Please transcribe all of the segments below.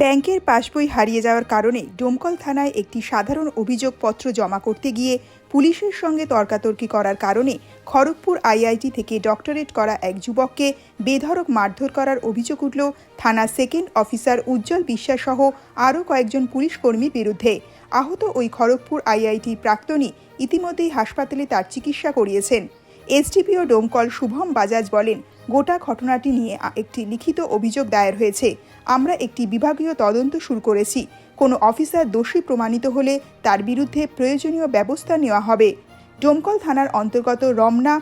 ব্যাংকের পাসবই হারিয়ে যাওয়ার কারণে ডোমকল থানায় একটি সাধারণ অভিযোগপত্র জমা করতে গিয়ে পুলিশের সঙ্গে তর্কাতর্কি করার কারণে খড়গপুর আইআইটি থেকে ডক্টরেট করা এক যুবককে বেধড়ক মারধর করার অভিযোগ উঠল থানা সেকেন্ড অফিসার উজ্জ্বল বিশ্বাস সহ আরও কয়েকজন পুলিশ কর্মীর বিরুদ্ধে। আহত ওই খড়গপুর আইআইটি প্রাক্তনী ইতিমধ্যেই হাসপাতালে তার চিকিৎসা করিয়েছেন। এসডিপিও ডোমকল শুভম বাজাজ বলেন, গোটা ঘটনাটি নিয়ে একটি লিখিত অভিযোগ দায়ের হয়েছে। আমরা একটি বিভাগীয় তদন্ত শুরু করেছি। কোনো অফিসার দোষী প্রমাণিত হলে তার বিরুদ্ধে প্রয়োজনীয় ব্যবস্থা নেওয়া হবে। ডোমকল থানার অন্তর্গত রমনা,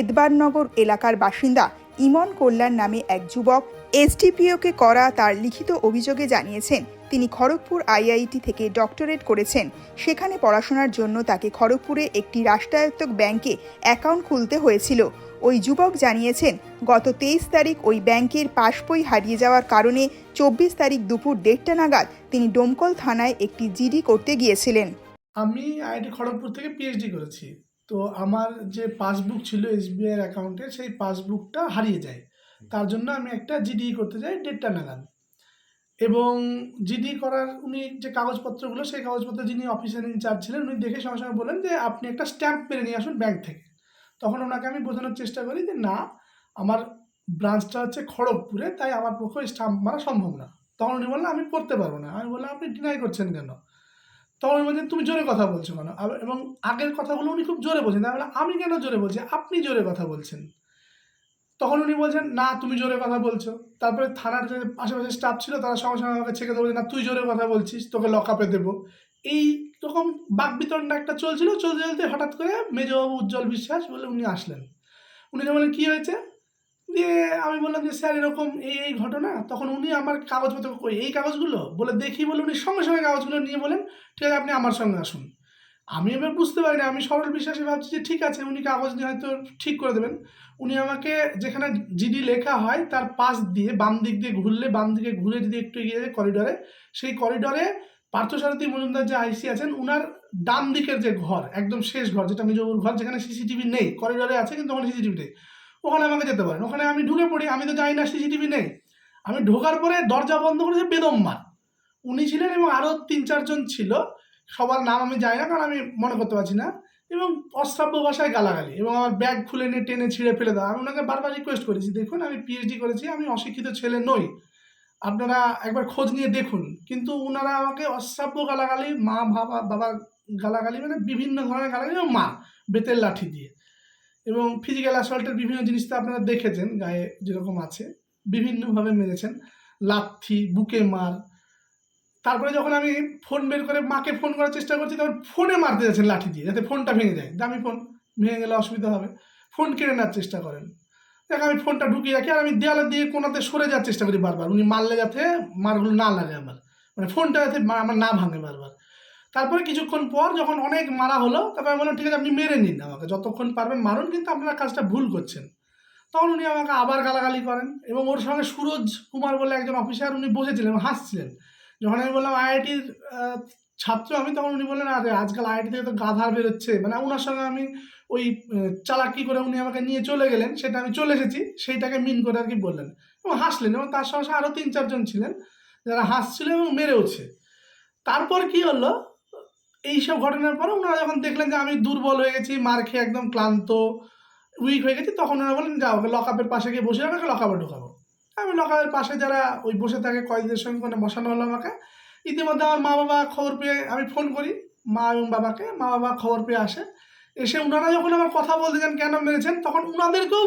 এদবারনগর এলাকার বাসিন্দা ইমন কল্যাণ নামে এক যুবক এসডিপিওকে করা তার লিখিত অভিযোগে জানিয়েছেন, তিনি খড়গপুর আইআইটি থেকে ডক্টরেট করেছেন। সেখানে পড়াশোনার জন্য তাকে খড়গপুরে একটি রাষ্ট্রায়ত্ত ব্যাংকে অ্যাকাউন্ট খুলতে হয়েছিল। ওই যুবক জানিয়েছেন, গত তেইশ তারিখ ওই ব্যাংকের পাসবই হারিয়ে যাওয়ার কারণে চব্বিশ তারিখ দুপুর দেড়টা নাগাদ তিনি ডোমকল থানায় একটি জিডি করতে গিয়েছিলেন। আমি আইআইটি খড়গপুর থেকে পিএইচডি করেছি। তো আমার যে পাসবুক ছিল এসবিআই অ্যাকাউন্টে সেই পাসবুকটা হারিয়ে যায়। তার জন্য আমি একটা জিডি করতে যাই ডেটটা নাগাদ। এবং জিডি করার উনি যে কাগজপত্রগুলো, সেই কাগজপত্র যিনি অফিসার ইনচার্জ ছিলেন, উনি দেখে সঙ্গে সঙ্গে বলেন যে, আপনি একটা স্ট্যাম্প মেরে নিয়ে আসুন ব্যাংক থেকে। তখন ওনাকে আমি বোঝানোর চেষ্টা করি যে, না, আমার ব্রাঞ্চটা হচ্ছে খড়গপুরে, তাই আমার পক্ষে স্ট্যাম্প মারা সম্ভব না। তখন উনি বললেন, আমি করতে পারব না। আমি বললাম, আপনি ডিনাই করছেন কেন? তখন বলছেন তুমি জোরে কথা বলছো কেন? এবং আগের কথাগুলো উনি খুব জোরে বলছেন। তাই আমি কেন জোরে বলছি? আপনি জোরে কথা বলছেন। তখন উনি বলছেন, না, তুমি জোরে কথা বলছো। তারপরে থানার যে আশেপাশে স্টাফ ছিল, তারা সঙ্গে সঙ্গে আমাকে ছেঁকে দেবো না, তুই জোরে কথা বলছিস, তোকে লকআপে দেবো। এই রকম বাক বিতরণটা একটা চলছিল। চলতে চলতে হঠাৎ করে মেজবাবু উজ্জ্বল বিশ্বাস বলে উনি আসলেন। উনি বললেন, কী হয়েছে? দিয়ে আমি বললাম যে, স্যার, এরকম এই এই ঘটনা? তখন উনি আমার কাগজপত্র কই, এই কাগজগুলো? বলে, দেখি, বলে, উনি সঙ্গে সঙ্গে কাগজগুলো নিয়ে বলেন, ঠিক আছে, আপনি আমার সঙ্গে আসুন। আমি এবার বুঝতে পারি না আমি সরল বিশ্বাসে, ভাবছি যে, ঠিক আছে, উনি কাগজ নিয়ে হয়তো ঠিক করে দেবেন। উনি আমাকে যেখানে জিডি লেখা হয়, তার পাশ দিয়ে, বাম দিক দিয়ে ঘুরলে, বাম দিকে ঘুরে যদি একটু এগিয়ে যায় করিডরে সেই করিডরে পার্থসারথী মজুমদার যে আইসি আছেন, উনার ডান দিকের যে ঘর, একদম শেষ ঘর, যেটা মেজবুর ঘর, যেখানে সিসিটিভি নেই করিডরে আছে, কিন্তু ওখানে সিসিটিভি নেই ওখানে আমাকে যেতে পারেন ওখানে আমি ঢুকে পড়ি, আমি তো জানি না সিসিটিভি নেই। আমি ঢোকার পরে দরজা বন্ধ করেছে বেদম্মার উনি ছিলেন এবং আরও তিন চারজন ছিল। সবার নাম আমি জানি না, কারণ আমি মনে করতে পারছি না। এবং অশ্রাব্য ভাষায় গালাগালি এবং আমার ব্যাগ খুলে নিয়ে টেনে ছিঁড়ে ফেলে দেওয়া। আমি ওনাকে বারবার রিকোয়েস্ট করেছি, দেখুন, আমি পিএইচডি করেছি, আমি অশিক্ষিত ছেলে নই। আপনারা একবার খোঁজ নিয়ে দেখুন। কিন্তু ওনারা আমাকে অশ্রাব্য গালাগালি, মা, বাবা বাবা গালাগালি মানে বিভিন্ন ধরনের গালাগালি মা, বেতের লাঠি দিয়ে। এবং ফিজিক্যাল অ্যাসল্টের বিভিন্ন জিনিস তো আপনারা দেখেছেন, গায়ে যেরকম আছে, বিভিন্নভাবে মেরেছেন। লাথি, বুকে মার। তারপরে যখন আমি ফোন বের করে মাকে ফোন করার চেষ্টা করছি, তখন ফোনে মারতে যাচ্ছেন লাঠি দিয়ে, যাতে ফোনটা ভেঙে যায়। দামি ফোন ভেঙে গেলে অসুবিধা হবে। ফোন কেড়ে নেওয়ার চেষ্টা করেন। দেখ, আমি ফোনটা ঢুকিয়ে রাখি আর আমি দেওয়ালের দিয়ে কোনাতে সরে যাওয়ার চেষ্টা করি বারবার। উনি মারলে যাতে মারগুলো না লাগে আমার। মানে ফোনটা যাতে আমার না ভাঙে বারবার। তারপরে কিছুক্ষণ পর যখন অনেক মারা হলো তারপর আমি বললাম, ঠিক আছে, আপনি মেরে নিন আমাকে। যতক্ষণ পারবেন মারুন, কিন্তু আপনারা কাজটা ভুল করছেন। তখন উনি আমাকে আবার গালাগালি করেন এবং ওর সঙ্গে সুরজ কুমার বলে একজন অফিসার উনি বসেছিলেন, হাসছিলেন। যখন আমি বললাম আইআইটির ছাত্র? আমি তখন উনি বললেন, আরে, আজকাল আইআইটি থেকে তো গাধার বেরোচ্ছে। মানে ওনার সঙ্গে আমি ওই চালাকি করে উনি আমাকে নিয়ে চলে গেলেন, সেটা আমি চলে এসেছি, সেইটাকে মিন করে আর কি বললেন। এবং হাসলেন এবং তার সঙ্গে সঙ্গে আরও তিন, চারজন ছিলেন, যারা হাসছিল এবং মেরেওছে। তারপর কি হলো? এইসব ঘটনার পরে ওনারা যখন দেখলেন যে আমি দুর্বল হয়ে গেছি, মার খেয়ে একদম ক্লান্ত উইক হয়ে গেছি, তখন ওনারা বললেন, যাও ওকে লকআপের পাশে গিয়ে বসে আমাকে লকআপে ঢোকাবো। আমি লকআপের পাশে যারা ওই বসে থাকে কয়েকদের সঙ্গে ওখানে বসানো হলো আমাকে, ইতিমধ্যে আমার মা বাবা খবর পেয়ে আমি ফোন করি, মা এবং বাবাকে মা বাবা খবর পেয়ে আসে। এসে ওনারা যখন আমার কথা বলতে যান, কেন মেরেছেন, তখন ওনাদেরকেও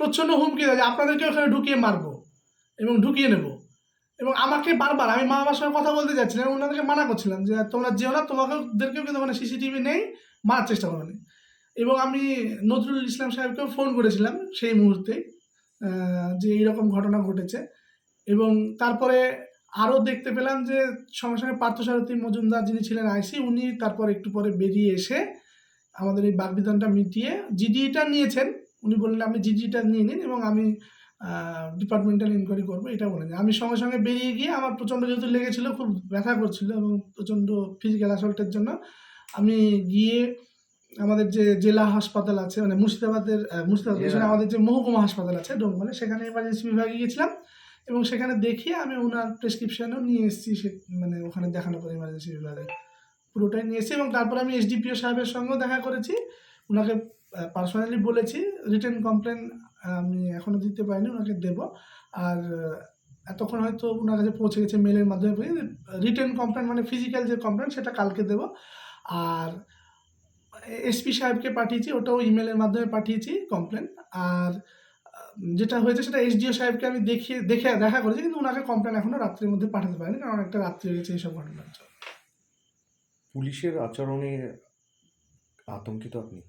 প্রচ্ছন্ন হুমকি দেয় যে আপনাদেরকে ওখানে ঢুকিয়ে মারবো এবং ঢুকিয়ে নেব। এবং আমাকে বারবার, আমি মা বাবার সঙ্গে কথা বলতে যাচ্ছিলাম ওনাদেরকে মানা করছিলাম যে তোমরা যেও না তোমাদেরকেও কিন্তু ওখানে সিসিটিভি নেই, মারার চেষ্টা করো না। এবং আমি নজরুল ইসলাম সাহেবকেও ফোন করেছিলাম সেই মুহূর্তে যে এইরকম ঘটনা ঘটেছে এবং তারপরে আরও দেখতে পেলাম যে সঙ্গে সঙ্গে পার্থসারথী মজুমদার যিনি ছিলেন আইসি, উনি তারপর একটু পরে বেরিয়ে এসে আমাদের এই বাগবিধানটা মিটিয়ে জিডিটা নিয়েছেন উনি বললেন, আপনি জিডিটা নিয়ে নিন এবং আমি ডিপার্টমেন্টাল ইনকোয়ারি করব এটা বলেন আমি সঙ্গে সঙ্গে বেরিয়ে গিয়ে আমার প্রচণ্ড যেহেতু লেগেছিল খুব ব্যথা করছিল এবং প্রচণ্ড ফিজিক্যাল অ্যাসল্টের জন্য আমি গিয়ে আমাদের যে জেলা হাসপাতাল আছে মানে মুর্শিদাবাদের মুর্শিদাবাদ আমাদের যে মহকুমা হাসপাতাল আছে ডোমকলে সেখানে এমার্জেন্সি বিভাগে গিয়েছিলাম এবং সেখানে দেখিয়ে আমি ওনার প্রেসক্রিপশনও নিয়ে এসেছি সে মানে ওখানে দেখানো করে ইমার্জেন্সি বিভাগে। পুরোটাই নিয়ে এসেছি এবং তারপরে আমি এসডিপিও সাহেবের সঙ্গেও দেখা করেছি। ওনাকে পার্সোনালি বলেছি রিটার্ন কমপ্লেন আমি এখনও দিতে পারিনি, ওনাকে দেবো। আর এতক্ষণ হয়তো ওনার কাছে পৌঁছে গেছে মেলের মাধ্যমে রিটার্ন কমপ্লেন মানে ফিজিক্যাল যে কমপ্লেন সেটা কালকে দেবো। আর এসপি সাহেবকে পাঠিয়েছি, ওটাও ইমেলের মাধ্যমে পাঠিয়েছি কমপ্লেন আর, যেটা হয়েছে সেটা এসডিও সাহেবকে আমি দেখিয়ে, দেখে দেখা করেছি, কিন্তু ওনাকে কমপ্লেন এখনও রাত্রির মধ্যে পাঠাতে পারিনি, কারণ একটা রাত্রি হয়ে গেছে এইসব ঘটনার জন্য। পুলিশের আচরণে আতঙ্কিত আপনি?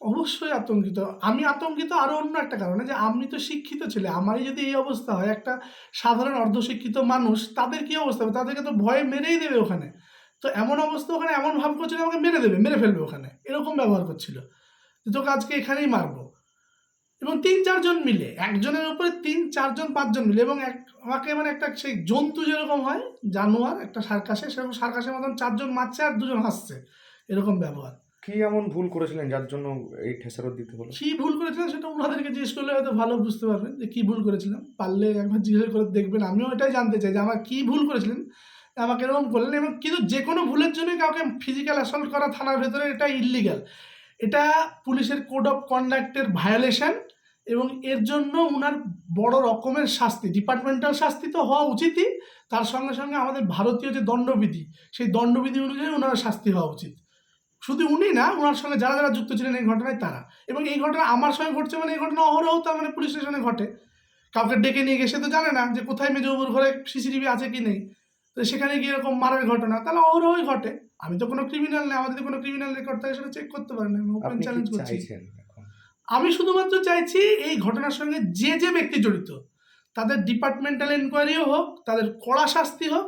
অবশ্যই আতঙ্কিত। আমি আতঙ্কিত আরও অন্য একটা কারণে যে আমি তো শিক্ষিত ছেলে, আমারই যদি এই অবস্থা হয়, একটা সাধারণ অর্ধশিক্ষিত মানুষ, তাদের কি অবস্থা হবে? তাদেরকে তো ভয়ে মেরেই দেবে ওখানে। তো এমন অবস্থা ওখানে, এমন ভাব করছিল আমাকে মেরে দেবে, মেরে ফেলবে ওখানে। এরকম ব্যবহার করছিল। যে তোকে আজকে এখানেই মারবো। এবং তিন চারজন মিলে, একজনের উপরে তিন, চারজন, পাঁচজন মিলে এবং এক, আমাকে মানে একটা সেই জন্তু যেরকম হয়, জানোয়ার, একটা সার্কাসে, সেরকম সার্কাসের মতন চারজন মারছে আর দুজন হাসছে। এরকম ব্যবহার। কি এমন ভুল করেছিলেন যার জন্য এই ঠেসারত দিতে হলো? কি ভুল করেছিলাম সেটা ওনাদেরকে জিজ্ঞেস করলে হয়তো ভালো বুঝতে পারবেন যে কি ভুল করেছিলাম। পারলে একবার জিজ্ঞেস করে দেখবেন, আমিও এটাই জানতে চাই যে আমার কি ভুল করেছিলেন, আমাকে এরকম করলেন এবং কিন্তু যে কোনো ভুলের জন্য কাউকে ফিজিক্যাল অ্যাসল্ট করা থানার ভেতরে এটা ইললিগাল এটা পুলিশের কোড অফ কন্ডাক্টের ভায়োলেশন এবং এর জন্য ওনার বড় রকমের শাস্তি ডিপার্টমেন্টাল শাস্তি তো হওয়া উচিতই, তার সঙ্গে সঙ্গে আমাদের ভারতীয় যে দণ্ডবিধি, সেই দণ্ডবিধি অনুযায়ী ওনার শাস্তি হওয়া উচিত। শুধু উনি না ওনার সঙ্গে যারা যারা যুক্ত ছিলেন এই ঘটনায় তারা। এবং এই ঘটনা আমার সঙ্গে ঘটছে মানে এই ঘটনা অহরহ তার মানে পুলিশ স্টেশনে ঘটে। কাউকে ডেকে নিয়ে গিয়ে সে তো জানে না যে কোথায় মেজবাবুর ঘরে সিসিটিভি আছে কি নেই। তো সেখানে গিয়ে এরকম মারার ঘটনা তাহলে অহরহই ঘটে। আমি তো কোনো ক্রিমিনাল নেই আমাদের কোনো ক্রিমিনাল রেকর্ড থাকে সেটা চেক করতে পারেন আমি ওপেন চ্যালেঞ্জ করছি। আমি শুধুমাত্র চাইছি এই ঘটনার সঙ্গে যে যে ব্যক্তি জড়িত তাদের ডিপার্টমেন্টাল এনকোয়ারিও হোক তাদের কড়া শাস্তি হোক